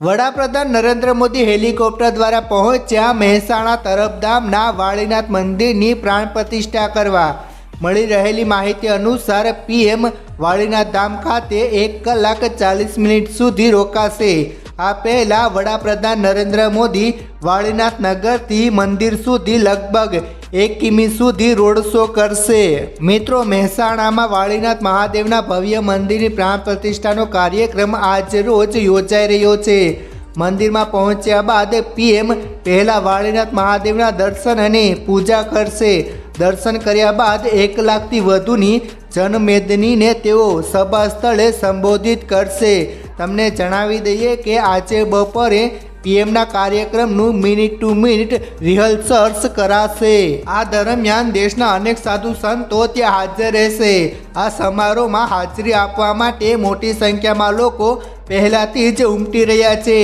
વડાપ્રધાન નરેન્દ્ર મોદી હેલિકોપ્ટર દ્વારા પહોંચ્યા મહેસાણા તરફધામના વાળીનાથ મંદિરની પ્રાણ પ્રતિષ્ઠા કરવા. મળી રહેલી માહિતી અનુસાર પીએમ વાળીનાથ ધામ ખાતે એક કલાક ચાલીસ મિનિટ સુધી રોકાશે. આ પહેલા વડાપ્રધાન નરેન્દ્ર મોદી વાળીનાથ નગરથી મંદિર સુધી લગભગ એક કિમી સુધી રોડ શો કરશે. મિત્રો, મહેસાણામાં વાળીનાથ મહાદેવના ભવ્ય મંદિરની પ્રાણ પ્રતિષ્ઠાનો કાર્યક્રમ આજ રોજ યોજાઈ રહ્યો છે. મંદિરમાં પહોંચ્યા બાદ પીએમ પહેલા વાળીનાથ મહાદેવના દર્શન અને પૂજા કરશે. દર્શન કર્યા બાદ એક લાખથી વધુની જનમેદનીને તેઓ સભા સ્થળે સંબોધિત કરશે. તમને જણાવી દઈએ કે આજે બપોરે પીએમના કાર્યક્રમનું મિનિટ ટુ મિનિટ રિહર્સલ્સ કરાશે. આ દરમિયાન દેશના અનેક સાધુ સંતો ત્યાં હાજર રહેશે. આ સમારોહમાં હાજરી આપવા માટે મોટી સંખ્યામાં લોકો પહેલાથી જ ઉમટી રહ્યા છે.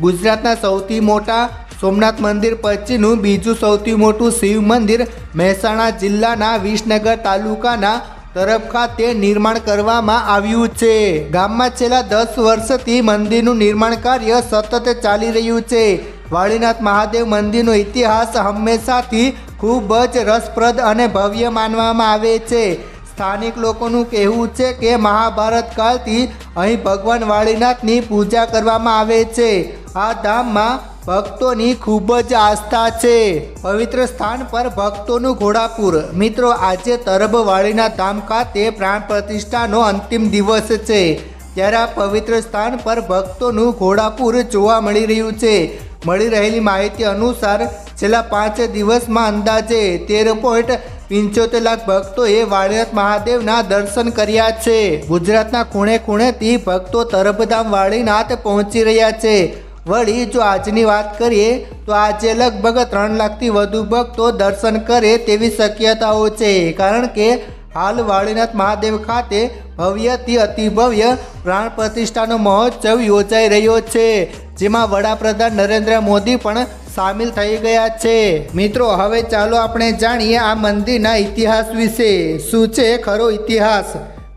ગુજરાતના સૌથી મોટા સોમનાથ મંદિર પછીનું બીજું સૌથી મોટું શિવ મંદિર મહેસાણા જિલ્લાના વિસનગર તાલુકાના તરફ ખાતે નિર્માણ કરવામાં આવ્યું છે. ગામમાં છેલ્લા દસ વર્ષથી મંદિરનું નિર્માણ કાર્ય સતત ચાલી રહ્યું છે. વાળીનાથ મહાદેવ મંદિરનો ઇતિહાસ હંમેશાથી ખૂબ જ રસપ્રદ અને ભવ્ય માનવામાં આવે છે. સ્થાનિક લોકોનું કહેવું છે કે મહાભારત કાળથી અહીં ભગવાન વાળીનાથની પૂજા કરવામાં આવે છે. આ ધામમાં ભક્તોની ખૂબ જ આસ્થા છે. પવિત્ર સ્થાન પર ભક્તોનું ઘોડાપુર. મિત્રો, આજે તરબવાળીના ધામ ખાતે પ્રાણ પ્રતિષ્ઠાનો અંતિમ દિવસ છે. ત્યારે આ પવિત્ર સ્થાન પર ભક્તોનું ઘોડાપુર જોવા મળી રહ્યું છે. મળી રહેલી માહિતી અનુસાર, છેલ્લા પાંચ દિવસમાં અંદાજે તેર પોઈન્ટ પંચોતેર લાખ ભક્તોએ વાળીનાથ મહાદેવના દર્શન કર્યા છે. ગુજરાતના ખૂણે ખૂણેથી ભક્તો તરબધામ વાળીનાથ પહોંચી રહ્યા છે. વળી જો આજની વાત કરીએ, તો આજે લગભગ ત્રણ લાખથી વધુ ભક્તો દર્શન કરે તેવી શક્યતાઓ છે. કારણ કે હાલ વાળીનાથ મહાદેવ ખાતે ભવ્યથી અતિભવ્ય પ્રાણ પ્રતિષ્ઠાનો મહોત્સવ યોજાઈ રહ્યો છે, જેમાં વડાપ્રધાન નરેન્દ્ર મોદી પણ સામેલ થઈ ગયા છે. મિત્રો, હવે ચાલો આપણે જાણીએ આ મંદિરના ઇતિહાસ વિશે. શું છે ખરો ઇતિહાસ?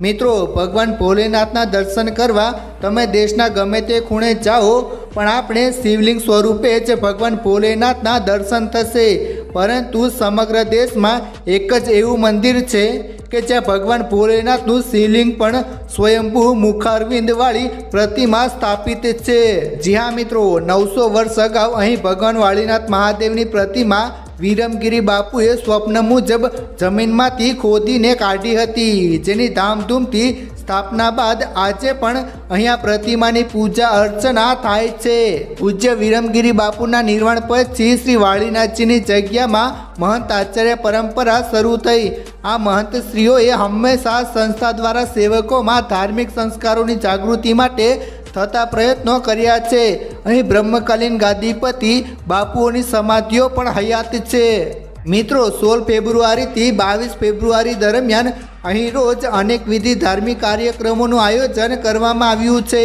મિત્રો, ભગવાન ભોલેનાથના દર્શન કરવા તમે દેશના ગમે તે ખૂણે જાઓ પણ આપણે શિવલિંગ સ્વરૂપે જ ભગવાન ભોલેનાથના દર્શન થશે. પરંતુ સમગ્ર દેશમાં એક જ એવું મંદિર છે કે જ્યાં ભગવાન ભોલેનાથનું શિવલિંગ પણ સ્વયંભૂ મુખારવિંદવાળી પ્રતિમા સ્થાપિત છે. જી હા મિત્રો, નવસો વર્ષ અગાઉ અહીં ભગવાન વાળીનાથ મહાદેવની પ્રતિમા વિરમગીરી બાપુએ સ્વપ્ન મુજબ જમીનમાંથી ખોદીને કાઢી હતી, જેની ધામધૂમથી સ્થાપના બાદ આજે પણ અહીંયા પ્રતિમાની પૂજા, અર્ચના થાય છે. પૂજ્ય વિરમગીરી બાપુના નિર્વાણ પછી શ્રી વાળીનાથજીની જગ્યામાં મહંત આચાર્ય પરંપરા શરૂ થઈ. આ મહંત શ્રીઓએ હંમેશા સંસ્થા દ્વારા સેવકોમાં ધાર્મિક સંસ્કારોની જાગૃતિ માટે થતા પ્રયત્નો કર્યા છે. અહીં બ્રહ્મકાલીન ગાદીપતિ બાપુઓની સમાધિઓ પણ હયાત છે. મિત્રો, સોળ ફેબ્રુઆરીથી બાવીસ ફેબ્રુઆરી દરમિયાન અહીં રોજ અનેકવિધિ ધાર્મિક કાર્યક્રમોનું આયોજન કરવામાં આવ્યું છે.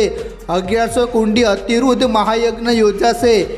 અગિયારસો કુંડી અતિરુદ્ધ મહાયજ્ઞ યોજાશે.